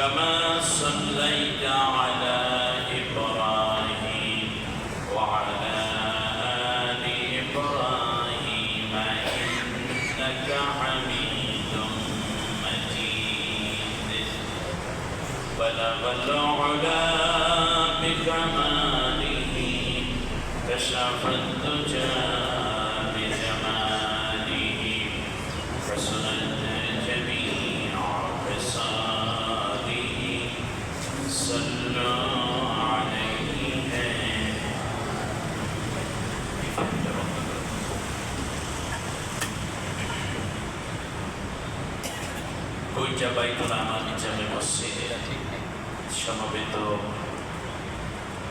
كما صليت على إبراهيم وعلى آل إبراهيم إنك حميد بلغ العلا بكماله كشف الدجى بجماله حسنت جميع خصاله صلوا عليه কুইটা বাইতুল আমার জামে মসজিদে সমবেত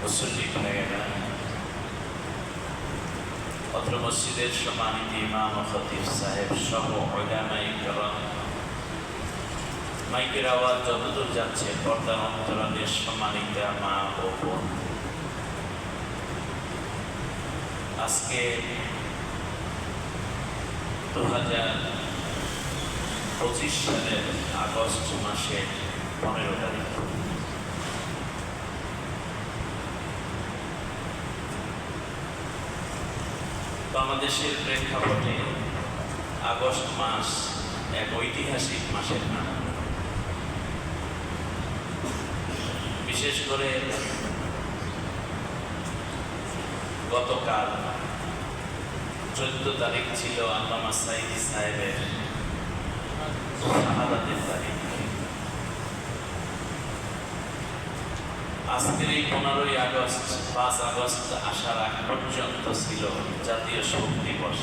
মুসল্লি ভাইয়েরা অত্র মসজিদের সম্মানিত ইমাম খতিব সাহেব সহ ওলামাই করম। মাইকের আওয়াজ যতদূর যাচ্ছে, পর্দার অন্তরালের সম্মানিত মা ও বোন। আজকে দু হাজার পঁচিশ সালের আগস্ট মাসের পনেরো তারিখ। বাংলাদেশের প্রেক্ষাপটে আগস্ট মাস এক ঐতিহাসিক মাসের নাম বিশেষ করে গতকাল চোদ্দ তারিখ ছিল আল্লামা সাইদি সাহেবের তারিখ। আজকের এই পনেরোই আগস্ট, পাঁচ আগস্ট আসার আগ পর্যন্ত ছিল জাতীয় শোক দিবস।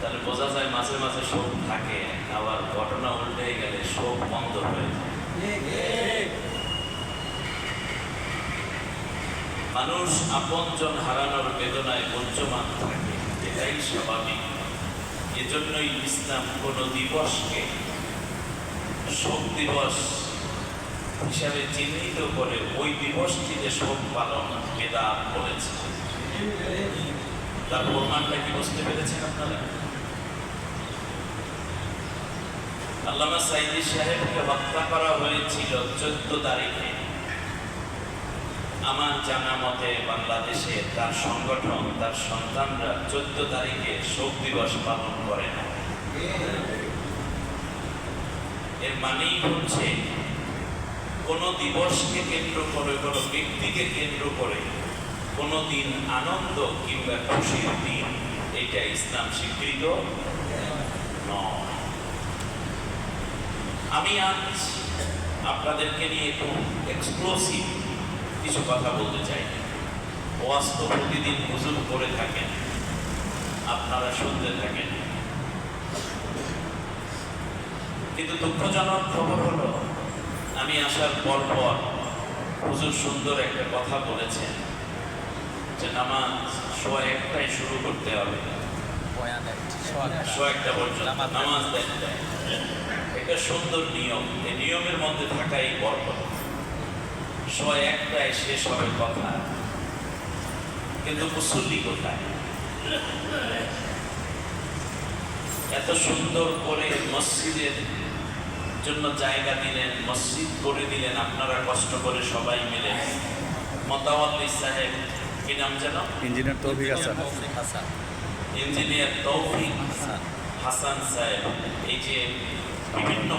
তাহলে বোঝা যায় মাঝে মাঝে শোক থাকে, আবার ঘটনা উল্টে গেলে শোক বন্ধ হয়ে মানুষ আপনজন হারানোর বেদনায় বঞ্চমান থাকে, এটাই স্বাভাবিক। এজন্যই ইসলাম কোনো দিবসকে শোক দিবস হিসাবে চিহ্নিত করে ওই দিবসটিতে শোক পালন বেদাত বলেছে। তার প্রমাণটা কি বুঝতে পেরেছেন আপনারা? আল্লামা সাইদি সাহেবকে হত্যা করা হয়েছিল চোদ্দ তারিখে। আমার জানা মতে বাংলাদেশে তার সংগঠন, তার সন্তানরা চোদ্দ তারিখে শোক দিবস পালন করে না। এর মানেই হচ্ছে কোন দিবসকে কেন্দ্র করে, কোনো ব্যক্তিকে কেন্দ্র করে কোনো দিন আনন্দ কিংবা খুশির দিন এটা ইসলাম স্বীকৃত আমি আজ আপনাদেরকে নিয়ে একটু এক্সক্লুসিভ কিছু কথা বলতে চাই। ওয়াজ তো প্রতিদিন হুজুর করে থাকেন, আপনারা শুনতে থাকেন। কিন্তু দুঃখজনক খবর হলো আমি আসার পর পর হুজুর সুন্দর একটা কথা বলেছেন যে নামাজ সোয়া একটাই শুরু করতে হবে। একটা সুন্দর নিয়ম। এই নিয়মের মধ্যে থাকাই বরকত সোয়া শেষ হবে কথা। কিন্তু মুসল্লি কোথায়? এত সুন্দর করে মসজিদের জন্য জায়গা দিলেন মসজিদ করে দিলেন আপনারা কষ্ট করে সবাই মিলে। মতাওয়াল্লি সাহেব কি নাম যেন? ইঞ্জিনিয়ার তৌফিক হাসান। ইঞ্জিনিয়ার তৌফিক হাসান সাহেব এই যে বিভিন্ন